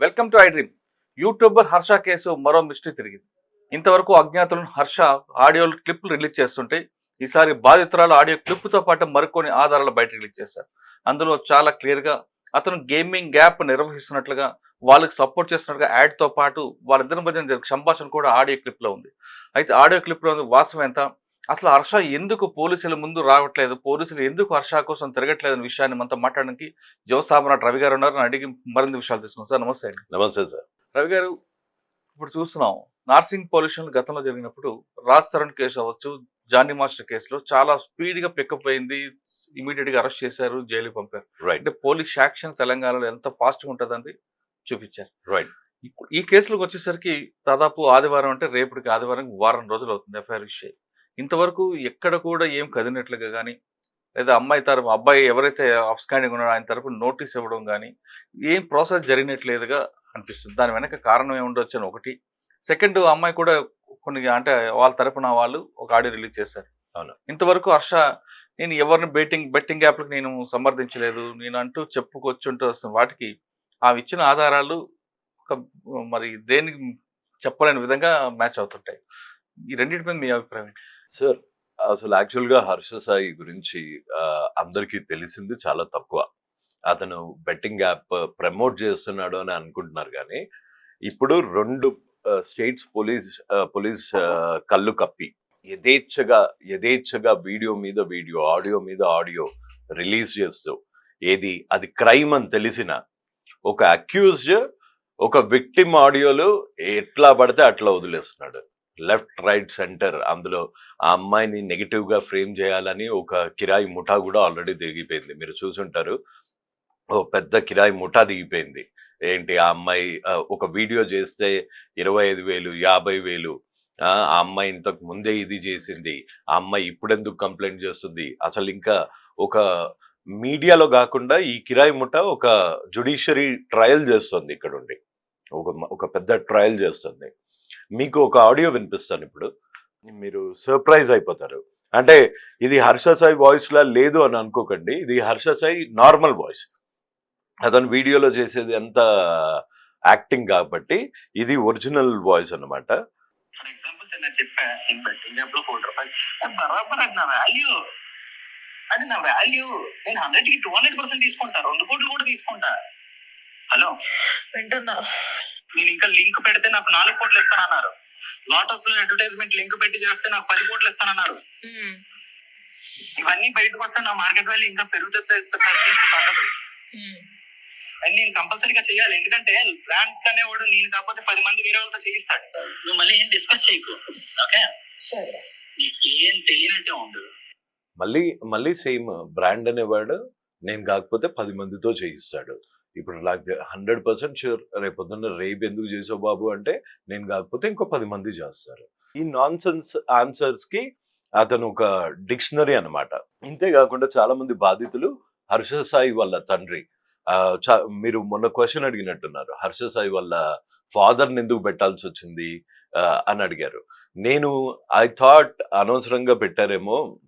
Welcome to iDream YouTuber Harsha case మరో mystery తిరిగింది. ఇంతవరకు అజ్ఞాతులను హర్ష ఆడియో క్లిప్లు రిలీజ్ చేస్తుంటే ఈసారి బాధితురాలు ఆడియో క్లిప్తో పాటు మరికొన్ని ఆధారాలు బయట రిలీజ్ చేశారు. అందులో చాలా క్లియర్గా అతను గేమింగ్ గ్యాప్ నిర్వహిస్తున్నట్లుగా వాళ్ళకి సపోర్ట్ చేస్తున్నట్టుగా యాడ్తో పాటు వాళ్ళిద్దరి మధ్య సంభాషణ కూడా ఆడియో క్లిప్లో ఉంది. అయితే ఆడియో క్లిప్లో ఉంది వాస్తవం ఎంత? అసలు హర్ష ఎందుకు పోలీసుల ముందు రావట్లేదు? పోలీసులు ఎందుకు హర్ష కోసం తిరగట్లేదు అనే విషయాన్ని మనతో మాట్లాడడానికి యువసామరాట్ రవి గారు ఉన్నారు. అడిగి మరిన్ని విషయాలు తీసుకున్నాం సార్ నమస్తే అండి. నమస్తే సార్. రవి గారు ఇప్పుడు చూస్తున్నాం నార్సింగ్ పొల్యూషన్ గతంలో జరిగినప్పుడు రాజ్ తరుణ్ కేసు అవ్వచ్చు జానీ మాస్టర్ కేసులో చాలా స్పీడ్గా పికప్ అయింది ఇమీడియట్గా అరెస్ట్ చేశారు జైలు పంపారు. అంటే పోలీస్ యాక్షన్ తెలంగాణలో ఎంత ఫాస్ట్గా ఉంటుందని చూపించారు రైట్ ఈ కేసులకు వచ్చేసరికి దాదాపు ఆదివారం అంటే రేపటికి ఆదివారం వారం రోజులు అవుతుంది ఎఫ్ఐఆర్ విషయం ఇంతవరకు ఎక్కడ కూడా ఏం కదినట్లుగా కానీ లేదా అమ్మాయి తరపు అబ్బాయి ఎవరైతే అబ్స్కాండింగ్ ఉన్నాడో ఆయన తరపు నోటీస్ ఇవ్వడం కానీ ఏం ప్రాసెస్ జరిగినట్లేదుగా అనిపిస్తుంది దాని వెనక కారణం ఏముండొచ్చు అని ఒకటి సెకండ్ అమ్మాయి కూడా కొన్ని అంటే వాళ్ళ తరపున వాళ్ళు ఒక ఆడియో రిలీజ్ చేశారు అవును. ఇంతవరకు హర్ష నేను ఎవరిని బెట్టింగ్ బెట్టింగ్ యాప్లకు నేను సమర్థించలేదు నేను అంటూ చెప్పుకొచ్చుంటూ వస్తున్న వాటికి ఆ ఇచ్చిన ఆధారాలు ఒక మరి దేనికి చెప్పలేని విధంగా మ్యాచ్ అవుతుంటాయి ఈ రెండింటి మీద మీ అభిప్రాయం ఏంటి? సార్ అసలు యాక్చువల్గా హర్ష సాయి గురించి అందరికీ తెలిసింది చాలా తక్కువ. అతను బెట్టింగ్ యాప్ ప్రమోట్ చేస్తున్నాడు అని అనుకుంటున్నారు కానీ ఇప్పుడు రెండు స్టేట్స్ పోలీస్ పోలీస్ కళ్ళు కప్పి. యథేచ్ఛగా యథేచ్ఛగా వీడియో మీద వీడియో ఆడియో మీద ఆడియో రిలీజ్ చేస్తూ ఏది అది క్రైమ్ అని తెలిసిన ఒక అక్యూజ్డ్ ఒక విక్టిమ్ ఆడియోలు ఎట్లా పడితే అట్లా వదిలేస్తున్నాడు. లెఫ్ట్ రైట్ సెంటర్ అందులో ఆ అమ్మాయిని నెగిటివ్గా ఫ్రేమ్ చేయాలని ఒక కిరాయి ముఠా కూడా ఆల్రెడీ దిగిపోయింది. మీరు చూసుంటారు. ఓ పెద్ద కిరాయి ముఠా దిగిపోయింది. ఏంటి? ఆ అమ్మాయి ఒక వీడియో చేస్తే ఇరవై ఐదు వేలు యాభై వేలు ఆ ఆ అమ్మాయి ఇంతకు ముందే ఇది చేసింది. ఆ అమ్మాయి ఇప్పుడెందుకు కంప్లైంట్ చేస్తుంది? అసలు ఇంకా ఒక మీడియాలో కాకుండా ఈ కిరాయి ముఠ ఒక జుడిషియరీ ట్రయల్ చేస్తుంది ఇక్కడ ఉండి ఒక ఒక పెద్ద ట్రయల్ చేస్తుంది. మీకు ఒక ఆడియో వినిపిస్తాను ఇప్పుడు. మీరు సర్ప్రైజ్ అయిపోతారు. అంటే ఇది హర్ష సాయి వాయిస్ లా లేదు అని అనుకోకండి. ఇది హర్ష సాయి నార్మల్ వాయిస్ అతను వీడియోలో చేసేది ఎంత యాక్టింగ్ కాబట్టి ఇది ఒరిజినల్ వాయిస్ అన్నమాట. ఫర్ ఎగ్జాంపుల్ నేను చెప్పా కోటి రూపాయలు అది బరాబర్ అది నా వాల్యూ అది నా వాల్యూ నేను హండ్రెడ్కి టూ హండ్రెడ్ పర్సెంట్ తీసుకుంటా. రెండు కోట్లు కూడా తీసుకుంటా. హలో? వింటున్నా. నేను ఇంకా లింక్ పెడితే నాకు నాలుగు కోట్లు ఇస్తానన్నారు. లోటస్లో అడ్వర్టైజ్మెంట్ లింక్ పెట్టి చేస్తే నాకు పది కోట్లు ఇస్తానన్నారు. ఇవన్నీ బయటకు వస్తే నా మార్కెట్ వాల్యూ ఇంకా పెరుగుతుంది తగ్గదు. అది నేను కంపల్సరీగా చేయాలి. ఎందుకంటే బ్రాండ్ అనేవాడు నేను కాకపోతే పది మంది వేరే వాళ్ళతో చేయిస్తాడు. నువ్వు మళ్ళీ ఏం డిస్కస్ చేయకు. ఓకే సరే. నీకేం తెలియనట్టే ఉండు. మళ్ళీ మళ్ళీ సేమ్ బ్రాండ్ అనేవాడు నేను కాకపోతే పది మందితో చేయిస్తాడు. ఇప్పుడు నాకు హండ్రెడ్ పర్సెంట్ షూర్ రేపు పొద్దున్న రేపు ఎందుకు చేసావు బాబు అంటే నేను కాకపోతే ఇంకో పది మంది చేస్తారు. ఈ నాన్ సెన్స్ ఆన్సర్స్కి అతను ఒక డిక్షనరీ అన్నమాట. ఇంతే కాకుండా చాలా మంది బాధితులు హర్ష సాయి వాళ్ళ తండ్రి. చా- మీరు మొన్న క్వశ్చన్ అడిగినట్టున్నారు. హర్ష సాయి వాళ్ళ ఫాదర్ ఎందుకు పెట్టాల్సి వచ్చింది? అని అడిగారు. నేను ఐ థాట్ అనవసరంగా పెట్టారేమో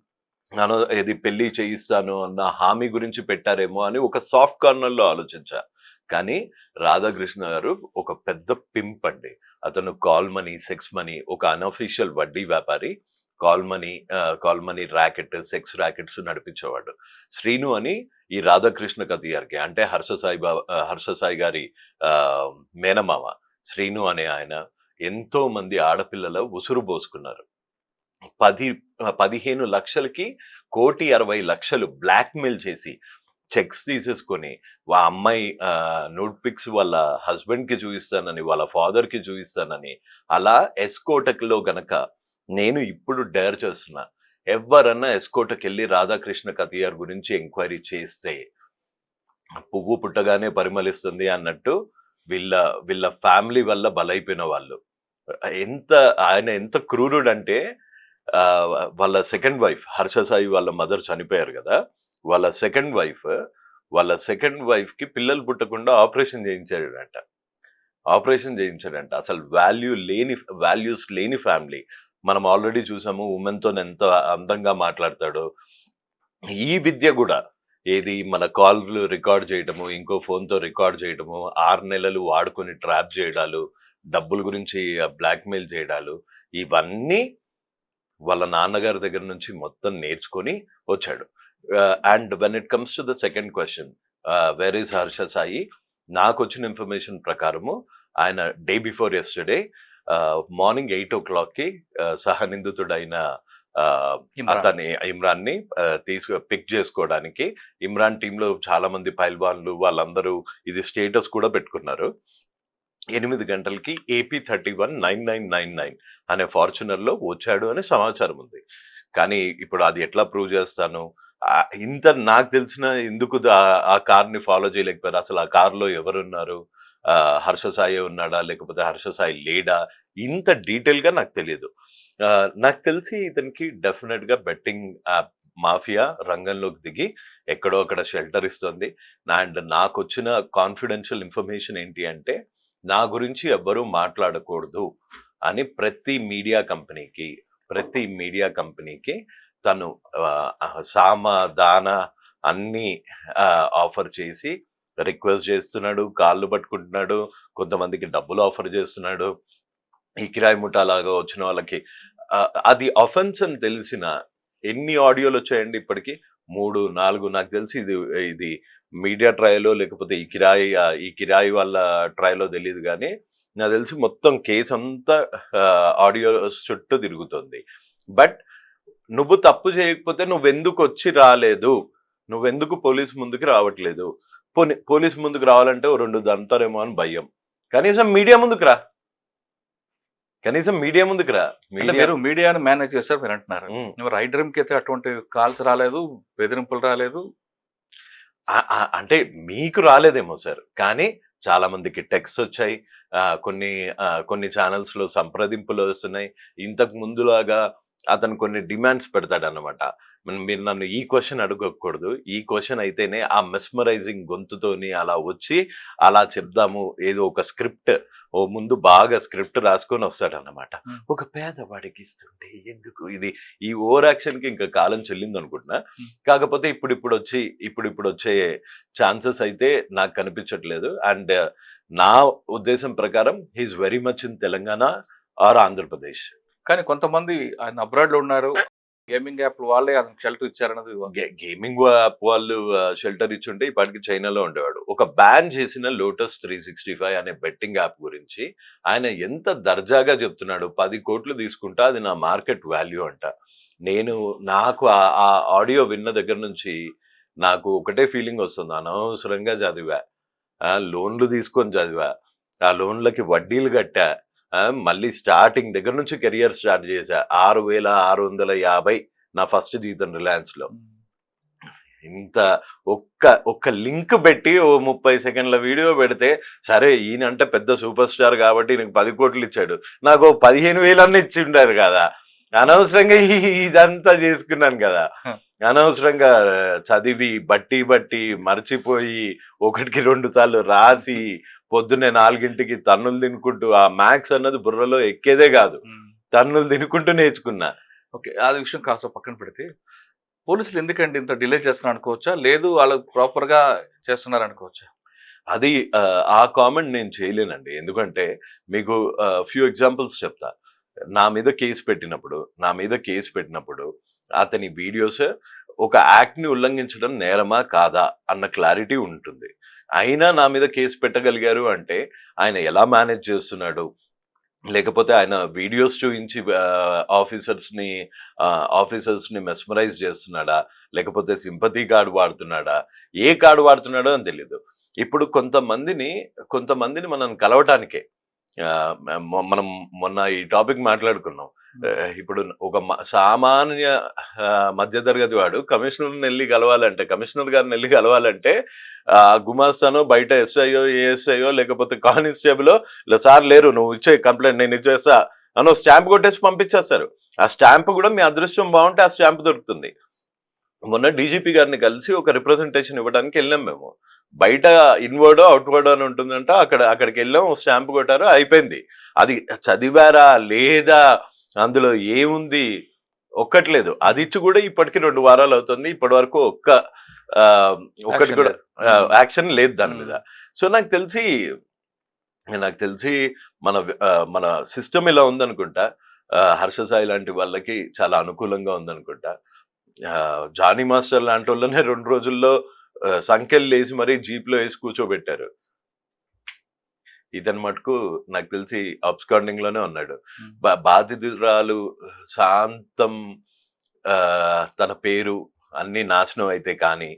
నన్ను ఇది పెళ్ళి చేయిస్తాను అన్న హామీ గురించి పెట్టారేమో అని ఒక సాఫ్ట్ కార్నర్లో ఆలోచించా. కానీ రాధాకృష్ణ గారు ఒక పెద్ద పింప్ అండి. అతను కాల్ మనీ సెక్స్ మనీ ఒక అనఫీషియల్ వడ్డీ వ్యాపారి. Call money call money racket sex rackets నడిపించేవాడు. Srinu అని ఈ రాధాకృష్ణ కతియార్కి అంటే హర్ష సాయి బా హర్ష సాయి గారి మేనమామ శ్రీను అనే ఆయన ఎంతో మంది ఆడపిల్లల ఉసురు పోసుకున్నారు. పది పదిహేను లక్షలకి కోటి అరవై లక్షలు బ్లాక్మెయిల్ చేసి చెక్స్ తీసేసుకొని వా అమ్మాయి నోట్ పిక్స్ వాళ్ళ హస్బెండ్కి చూపిస్తానని వాళ్ళ ఫాదర్కి చూపిస్తానని అలా ఎస్కోటక్లో గనక నేను ఇప్పుడు డేర్ చేస్తున్నా ఎవరన్నా ఎస్కోటకి వెళ్ళి రాధాకృష్ణ కతియార్ గురించి ఎంక్వైరీ చేస్తే పువ్వు పుట్టగానే పరిమళిస్తుంది అన్నట్టు వీళ్ళ వీళ్ళ ఫ్యామిలీ వల్ల బలైపోయిన వాళ్ళు. ఎంత ఆయన ఎంత క్రూరుడు అంటే వాళ్ళ సెకండ్ వైఫ్ హర్ష సాయి వాళ్ళ మదర్ చనిపోయారు కదా. వాళ్ళ సెకండ్ వైఫ్ వాళ్ళ సెకండ్ వైఫ్కి పిల్లలు పుట్టకుండా ఆపరేషన్ చేయించాడంట. ఆపరేషన్ చేయించాడంట. అసలు వాల్యూ లేని వాల్యూస్ లేని ఫ్యామిలీ మనం ఆల్రెడీ చూసాము ఉమెన్తో ఎంత అందంగా మాట్లాడతాడో. ఈ విద్య కూడా ఏది మన కాల్లు రికార్డ్ చేయడము ఇంకో ఫోన్తో రికార్డ్ చేయడము ఆరు నెలలు వాడుకొని ట్రాప్ చేయడాలు డబ్బుల గురించి బ్లాక్మెయిల్ చేయడాలు ఇవన్నీ వాళ్ళ నాన్నగారి దగ్గర నుంచి మొత్తం నేర్చుకొని వచ్చాడు. And when it comes to the second question where is Harsha Sai నాకు వచ్చిన ఇన్ఫర్మేషన్ ప్రకారము ఆయన day before yesterday morning eight ఓ క్లాక్కి సహనిందితుడైన. అతని ఇమ్రాన్ని తీసుకు పిక్ చేసుకోవడానికి. ఇమ్రాన్ టీంలో చాలా మంది పైల్వాన్లు వాళ్ళందరూ ఇది స్టేటస్ కూడా పెట్టుకున్నారు. ఎనిమిది గంటలకి AP thirty one nine nine nine nine అనే ఫార్చునర్లో వచ్చాడు అనే సమాచారం ఉంది. కానీ ఇప్పుడు అది ఎట్లా ప్రూవ్ చేస్తాను? ఇంత నాకు తెలిసిన ఎందుకు ఆ కార్ని ఫాలో చేయలేకపోయారు? అసలు ఆ కార్లో ఎవరున్నారు? హర్ష సాయి ఉన్నాడా? లేకపోతే హర్ష సాయి లేడా? ఇంత డీటెయిల్గా నాకు తెలియదు నాకు తెలిసి ఇతనికి డెఫినెట్గా బెట్టింగ్ బెట్టింగ్ మాఫియా రంగంలోకి దిగి ఎక్కడో అక్కడ షెల్టర్ ఇస్తుంది. అండ్ నాకు వచ్చిన కాన్ఫిడెన్షియల్ ఇన్ఫర్మేషన్ ఏంటి అంటే నా గురించి ఎవ్వరూ మాట్లాడకూడదు అని ప్రతి మీడియా కంపెనీకి ప్రతి మీడియా కంపెనీకి తను సామ దాన అన్నీ ఆఫర్ చేసి రిక్వెస్ట్ చేస్తున్నాడు కాళ్ళు పట్టుకుంటున్నాడు కొంతమందికి డబ్బులు ఆఫర్ చేస్తున్నాడు ఈ కిరాయి ముఠాలాగా వచ్చిన వాళ్ళకి. అది అఫెన్స్ అని తెలిసిన ఎన్ని ఆడియోలు వచ్చాయండి ఇప్పటికీ? మూడు నాలుగు నాకు తెలిసి ఇది ఇది మీడియా ట్రయలో లేకపోతే ఈ కిరాయి ఈ కిరాయి వాళ్ళ ట్రయలో తెలియదు కానీ నాకు తెలిసి మొత్తం కేసు అంతా ఆడియోస్ చుట్టూ తిరుగుతుంది. బట్ నువ్వు తప్పు చేయకపోతే నువ్వెందుకు వచ్చి రాలేదు? నువ్వెందుకు పోలీస్ ముందుకు రావట్లేదు? పోనీ పోలీస్ ముందుకు రావాలంటే ఓ రెండు దంతారేమో అని భయం. కనీసం మీడియా ముందుకు రా. కనీసం మీడియా ముందుకు రా మీరు మీడియాను మేనేజ్ చేస్తారు మీరు అంటున్నారు కి అయితే అటువంటి కాల్స్ రాలేదు బెదిరింపులు రాలేదు? అంటే మీకు రాలేదేమో సార్. కానీ చాలా మందికి టెక్స్ట్ వచ్చాయి కొన్ని కొన్ని ఛానల్స్లో సంప్రదింపులు వస్తున్నాయి. ఇంతకు ముందులాగా అతను కొన్ని డిమాండ్స్ పెడతాడు అనమాట మీరు నన్ను ఈ క్వశ్చన్ అడగకూడదు. ఈ క్వశ్చన్ అయితేనే ఆ మెస్మరైజింగ్ గొంతుతోని అలా వచ్చి అలా చెప్దాము. ఏదో ఒక స్క్రిప్ట్ ఓ ముందు బాగా స్క్రిప్ట్ రాసుకొని వస్తాడు అనమాట Hmm. ఒక పేదవాడికి ఇస్తుంటే ఎందుకు ఇది? ఈ ఓవర్ యాక్షన్కి ఇంకా కాలం చెల్లింది అనుకుంటున్నా. కాకపోతే ఇప్పుడు ఇప్పుడు వచ్చి ఇప్పుడు ఇప్పుడు వచ్చే ఛాన్సెస్ అయితే నాకు కనిపించట్లేదు. అండ్ నా ఉద్దేశం ప్రకారం he's very much in Telangana or Andhra Pradesh. కానీ కొంతమంది ఆయన అబ్రాడ్లో ఉన్నారు. గేమింగ్ యాప్ వాళ్ళే అతనికి షెల్టర్ ఇచ్చారన్నది గేమింగ్ యాప్ వాళ్ళు షెల్టర్ ఇచ్చుంటే ఇప్పటికి చైనాలో ఉండేవాడు. ఒక బ్యాన్ చేసిన లోటస్ త్రీ సిక్స్టీ ఫైవ్ అనే బెట్టింగ్ యాప్ గురించి ఆయన ఎంత దర్జాగా చెప్తున్నాడు. పది కోట్లు తీసుకుంటా అది నా మార్కెట్ వాల్యూ అంట. నేను నాకు ఆ- ఆడియో విన్న దగ్గర నుంచి నాకు ఒకటే ఫీలింగ్ వస్తుంది. అనవసరంగా చదివా. లోన్లు తీసుకొని చదివా. ఆ లోన్లకి వడ్డీలు కట్టా. మళ్ళీ స్టార్టింగ్ దగ్గర నుంచి కెరియర్ స్టార్ట్ చేశా. ఆరు వేల ఆరు వందల యాభై నా ఫస్ట్ జీతం రిలయన్స్లో ఇంత ఒక్క ఒక్క లింక్ పెట్టి ఓ ముప్పై సెకండ్ల వీడియో పెడితే సరే ఈయనంటే పెద్ద సూపర్ స్టార్ కాబట్టి నీకు పది కోట్లు ఇచ్చాడు. నాకు పదిహేను వేలన్నీ ఇచ్చి ఉండారు కదా. అనవసరంగా ఇదంతా చేసుకున్నాను కదా. అనవసరంగా చదివి బట్టి బట్టి మర్చిపోయి ఒకటికి రెండు సార్లు రాసి పొద్దున్నే నాలుగింటికి తన్నులు తినుకుంటూ ఆ మ్యాథ్స్ అన్నది బుర్రలో ఎక్కేదే కాదు. తన్నులు తినుకుంటూ నేర్చుకున్నా. ఓకే అది విషయం కాస్త పక్కన పెడితే పోలీసులు ఎందుకండి ఇంత డిలే చేస్తున్నారు అనుకోవచ్చా? లేదు వాళ్ళు ప్రాపర్గా చేస్తున్నారు అనుకోవచ్చా? అది ఆ, కామెంట్ నేను చేయలేనండి. ఎందుకంటే మీకు ఫ్యూ ఎగ్జాంపుల్స్ చెప్తా. నా మీద కేసు పెట్టినప్పుడు నా మీద కేసు పెట్టినప్పుడు అతని వీడియోస్ ఒక యాక్ట్ని ఉల్లంఘించడం నేరమా కాదా అన్న క్లారిటీ ఉంటుంది. అయినా నా మీద కేసు పెట్టగలిగారు అంటే ఆయన ఎలా మేనేజ్ చేస్తున్నాడు? లేకపోతే ఆయన వీడియోస్ చూపించి ఆఫీసర్స్ని ఆఫీసర్స్ని మెస్మరైజ్ చేస్తున్నాడా? లేకపోతే సింపతి కార్డు వాడుతున్నాడా? ఏ కార్డు వాడుతున్నాడో అని తెలియదు ఇప్పుడు కొంతమందిని కొంతమందిని మనం కలవటానికే. మనం మొన్న ఈ టాపిక్ మాట్లాడుకున్నాం. ఇప్పుడు ఒక సామాన్య మధ్యతరగతి వాడు కమిషనర్ని వెళ్ళి కలవాలంటే కమిషనర్ గారిని వెళ్ళి కలవాలంటే ఆ గుమాస్తానో బయట ఎస్ఐయో ఏఎస్ఐయో లేకపోతే కానిస్టేబుల్ సార్ లేరు నువ్వు ఇచ్చే కంప్లైంట్ నేను ఇచ్చేస్తా అనో స్టాంప్ కొట్టేసి పంపించేస్తారు. ఆ స్టాంప్ కూడా మీ అదృష్టం బాగుంటే ఆ స్టాంప్ దొరుకుతుంది. మొన్న డీజీపీ గారిని కలిసి ఒక రిప్రజెంటేషన్ ఇవ్వడానికి వెళ్ళాం మేము. బయట ఇన్వర్డ్ అవుట్వర్డ్ అని ఉంటుందంట అక్కడ అక్కడికి వెళ్ళాం స్టాంప్ కొట్టారు అయిపోయింది. అది చదివారా లేదా అందులో ఏముంది? ఒక్కట్లేదు. అది ఇచ్చి కూడా ఇప్పటికి రెండు వారాలు అవుతుంది. ఇప్పటి వరకు ఒక్క Action కూడా. యాక్షన్ లేదు దాని మీద. సో నాకు తెలిసి నాకు తెలిసి మన మన సిస్టమ్ ఇలా ఉందనుకుంటా. హర్ష సాయి లాంటి వాళ్ళకి చాలా అనుకూలంగా ఉందనుకుంటా. జానీ మాస్టర్ లాంటి వాళ్ళనే రెండు రోజుల్లో సంఖ్యలు లేసి మరీ జీప్లో వేసి కూర్చోబెట్టారు. ఇతని మటుకు నాకు తెలిసి అబ్స్కాండింగ్లోనే ఉన్నాడు బాధితురాలు శాంతం ఆ, తన పేరు అన్ని నాశనం అయితే కానీ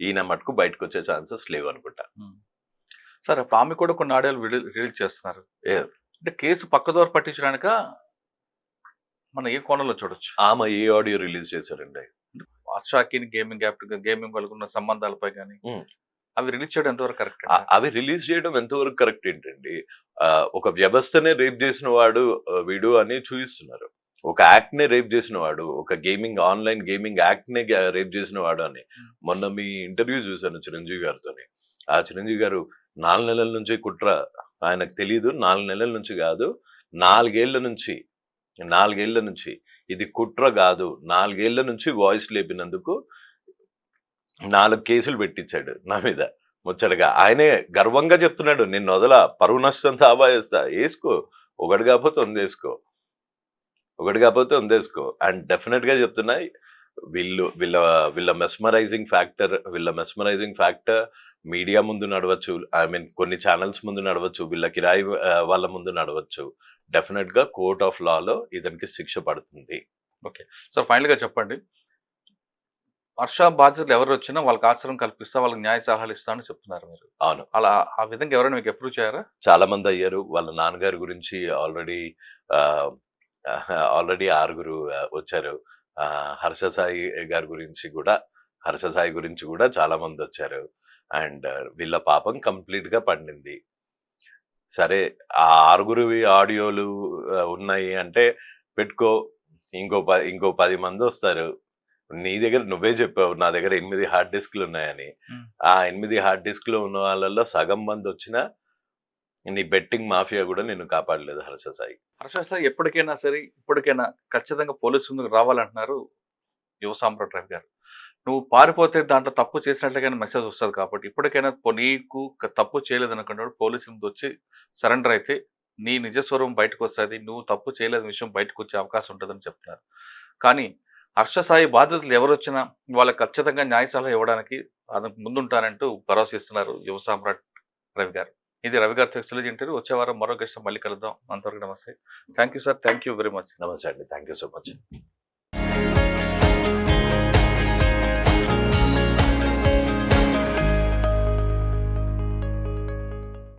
ఈయన మటుకు బయటకు వచ్చే ఛాన్సెస్ లేవు అనుకుంటా సార్ ఇప్పుడు ఆమె కూడా కొన్ని ఆడియోలు రిలీజ్ చేస్తున్నారు. అంటే కేసు పక్కదోర పట్టించడానిక మనం ఏ కోణంలో చూడొచ్చు? ఆమె ఏ ఆడియో రిలీజ్ చేశారండి? వర్షాకి గేమింగ్ యాప్ గేమింగ్ వాళ్ళకు ఉన్న సంబంధాలపై కానీ. అవి రిలీజ్ చేయడం ఎంతవరకు కరెక్ట్ అవి రిలీజ్ చేయడం ఎంతవరకు కరెక్ట్ ఏంటండి? ఒక వ్యవస్థనే రేప్ చేసిన వాడు వీడు అని చూపిస్తున్నారు. ఒక యాక్ట్ నే రేప్ చేసిన వాడు ఒక గేమింగ్ ఆన్లైన్ గేమింగ్ యాక్ట్ నే రేప్ చేసిన వాడు అని. మొన్న మీ ఇంటర్వ్యూ చూశాను చిరంజీవి గారితోని. ఆ చిరంజీవి గారు నాలుగు నెలల నుంచి కుట్ర ఆయనకు తెలియదు నాలుగు నెలల నుంచి కాదు నాలుగేళ్ళ నుంచి నాలుగేళ్ళ నుంచి ఇది కుట్ర కాదు. నాలుగేళ్ళ నుంచి వాయిస్ లేపినందుకు నాలుగు కేసులు పెట్టించాడు నా మీద ముచ్చటగా. ఆయనే గర్వంగా చెప్తున్నాడు నిన్ను వదల పరువు నష్టం తాబా వేస్తా వేసుకో ఒకటి కాకపోతే వందేసుకో ఒకటి కాకపోతే వందేసుకో అండ్ డెఫినెట్గా చెప్తున్నా వీళ్ళు వీళ్ళ వీళ్ళ మెస్మరైజింగ్ ఫ్యాక్టర్ వీళ్ళ మెస్మరైజింగ్ ఫ్యాక్టర్ మీడియా ముందు నడవచ్చు. ఐ మీన్ కొన్ని ఛానల్స్ ముందు నడవచ్చు. వీళ్ళ కిరాయి వాళ్ళ ముందు నడవచ్చు. డెఫినెట్గా కోర్ట్ ఆఫ్ లాలో ఇతనికి శిక్ష పడుతుంది. సో ఫైనల్గా చెప్పండి. వర్ష బాధితులు ఎవరు వచ్చినా వాళ్ళకి ఆశ్రయం కల్పిస్తా వాళ్ళకి న్యాయ సలహాలు ఇస్తా అని చెప్తున్నారు మీరు. అవును. అలా ఆ విధంగా ఎవరైనా మీకు అప్రూవ్ చేయారా? చాలా మంది అయ్యారు. వాళ్ళ నాన్నగారి గురించి ఆల్రెడీ ఆల్రెడీ ఆరుగురు వచ్చారు. హర్ష సాయి గారి గురించి కూడా హర్ష సాయి గురించి కూడా చాలా మంది వచ్చారు. అండ్ వీళ్ళ పాపం కంప్లీట్గా పండింది. సరే ఆ ఆరుగురు ఆడియోలు ఉన్నాయి అంటే పెట్టుకో ఇంకో ప ఇంకో పది మంది వస్తారు. నీ దగ్గర నువ్వే చెప్పావు నా దగ్గర ఎనిమిది హార్డ్ డిస్క్లు ఉన్నాయని. ఆ ఎనిమిది హార్డ్ డిస్క్లు ఉన్న వాళ్ళల్లో సగం మంది వచ్చినా నీ బెట్టింగ్ మాఫియా కూడా నేను కాపాడలేదు హర్ష సాయి. హర్ష సాయి ఎప్పటికైనా సరే ఇప్పటికైనా ఖచ్చితంగా పోలీసు ముందుకు రావాలంటున్నారు యువ సామ్రాట్ రవి గారు. నువ్వు పారిపోతే దాంట్లో తప్పు చేసినట్లుగానే మెసేజ్ వస్తుంది కాబట్టి ఇప్పటికైనా నీకు తప్పు చేయలేదు అనుకున్నాడు పోలీసు ముందు వచ్చి సరెండర్ అయితే నీ నిజస్వరూపం బయటకు వస్తుంది నువ్వు తప్పు చేయలేని విషయం బయటకు వచ్చే అవకాశం ఉంటుందని చెప్తున్నారు. కానీ హర్షసాయి బాధ్యతలు బాధితులు ఎవరు వచ్చినా వాళ్ళకి ఖచ్చితంగా న్యాయ సలహా ఇవ్వడానికి అందుకు ముందుంటానంటూ భరోసా ఇస్తున్నారు యువ సామ్రాట్ రవి గారు. ఇది రవి గారితో ఎక్స్చేంజ్ వచ్చే వారం మరో గెస్ట్ మళ్ళీ కలుద్దాం. అంతవరకు నమస్తే. Thank you sir. Thank you very much. నమస్తే అండి. Thank you so much.